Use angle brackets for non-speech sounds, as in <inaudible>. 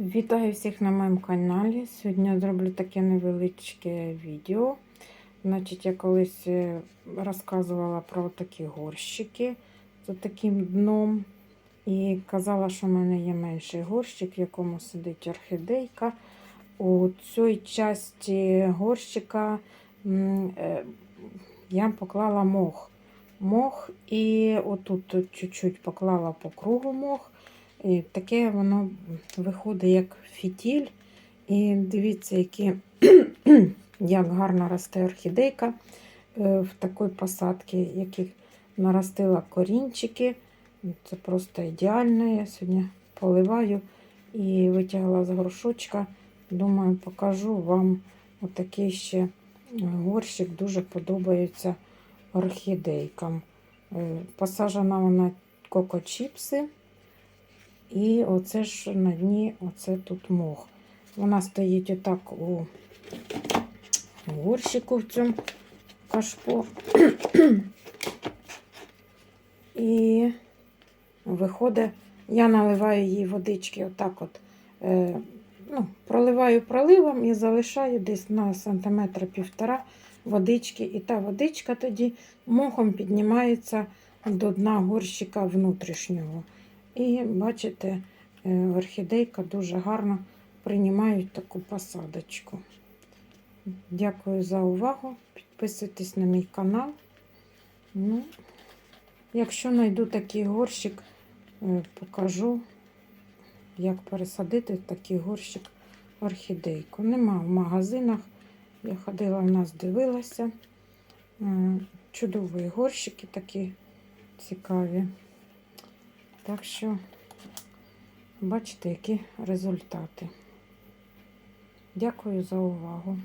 Вітаю всіх на моєму каналі. Сьогодні я зроблю таке невеличке відео. Значить, я колись е, розказувала про такі горщики з таким дном. І казала, що в мене є менший горщик, в якому сидить орхідейка. У цій часті горщика е, я поклала мох. Мох і отут чуть-чуть поклала по кругу мох. І таке воно виходить як фітіль. І дивіться, які, <clears throat> як гарно росте орхідейка е, в такій посадці, які наростила корінчики. Це просто ідеально. Я сьогодні поливаю і витягла з горшочка. Думаю, покажу вам отакий ще горщик. Дуже подобається орхідейкам. Е, Посаджена вона кокочіпси. І оце ж на дні, оце тут мох. Вона стоїть отак у горщику в цьому кашпо. <clears throat> І виходить, я наливаю їй водички, отак от, е, ну, проливаю проливом і залишаю десь на сантиметра півтора водички. І та водичка тоді мохом піднімається до дна горщика внутрішнього. І бачите, е, орхідейка дуже гарно приймають таку посадочку. Дякую за увагу. Підписуйтесь на мій канал. Ну, якщо знайду такий горщик, е, покажу, як пересадити такий горщик орхідейку. Нема в магазинах. Я ходила в нас, дивилася. Е, Чудові горщики такі цікаві. Так що, бачите, які результати. Дякую за увагу.